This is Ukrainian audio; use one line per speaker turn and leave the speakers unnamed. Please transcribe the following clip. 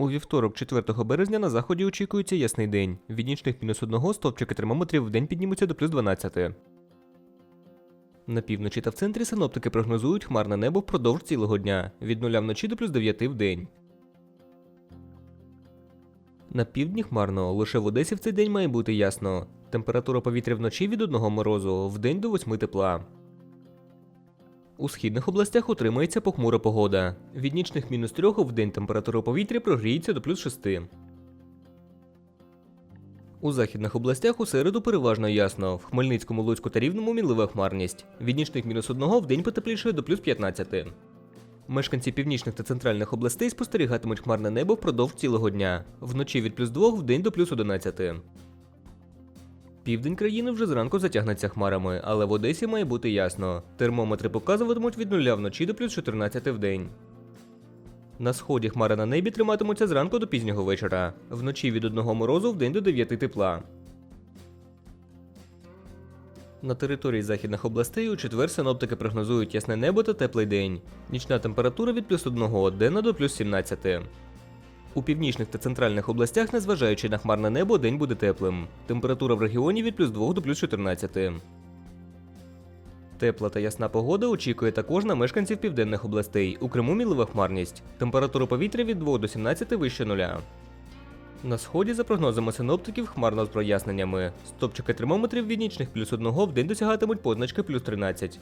У вівторок, 4 березня, на заході очікується ясний день. Від нічних мінус 1 стовпчики термометрів в день піднімуться до плюс 12. На півночі та в центрі синоптики прогнозують хмарне небо впродовж цілого дня від 0 вночі до плюс 9 в день. На півдні хмарно, лише в Одесі в цей день має бути ясно. Температура повітря вночі від 1 морозу, в день до 8 тепла. У східних областях утримається похмура погода. Від нічних мінус 3 в день температура повітря прогріється до плюс 6. У західних областях у середу переважно ясно. В Хмельницькому, Луцьку та Рівному мінлива хмарність. Від нічних мінус 1 в день потеплішає до плюс 15. Мешканці північних та центральних областей спостерігатимуть хмарне небо впродовж цілого дня. Вночі від плюс 2 в день до плюс 11. Південь країни вже зранку затягнеться хмарами, але в Одесі має бути ясно. Термометри показуватимуть від 0 вночі до плюс 14 в день. На сході хмари на небі триматимуться зранку до пізнього вечора. Вночі від 1 морозу в день до 9 тепла. На території західних областей у четвер синоптики прогнозують ясне небо та теплий день. Нічна температура від плюс 1 денна до плюс 17. У північних та центральних областях, незважаючи на хмарне небо, день буде теплим. Температура в регіоні від плюс 2 до плюс 14. Тепла та ясна погода очікує також на мешканців південних областей. У Криму мілива хмарність. Температура повітря від 2 до 17 вище нуля. На сході, за прогнозами синоптиків, хмарно з проясненнями. Стопчики термометрів від нічних плюс 1 в день досягатимуть позначки плюс 13.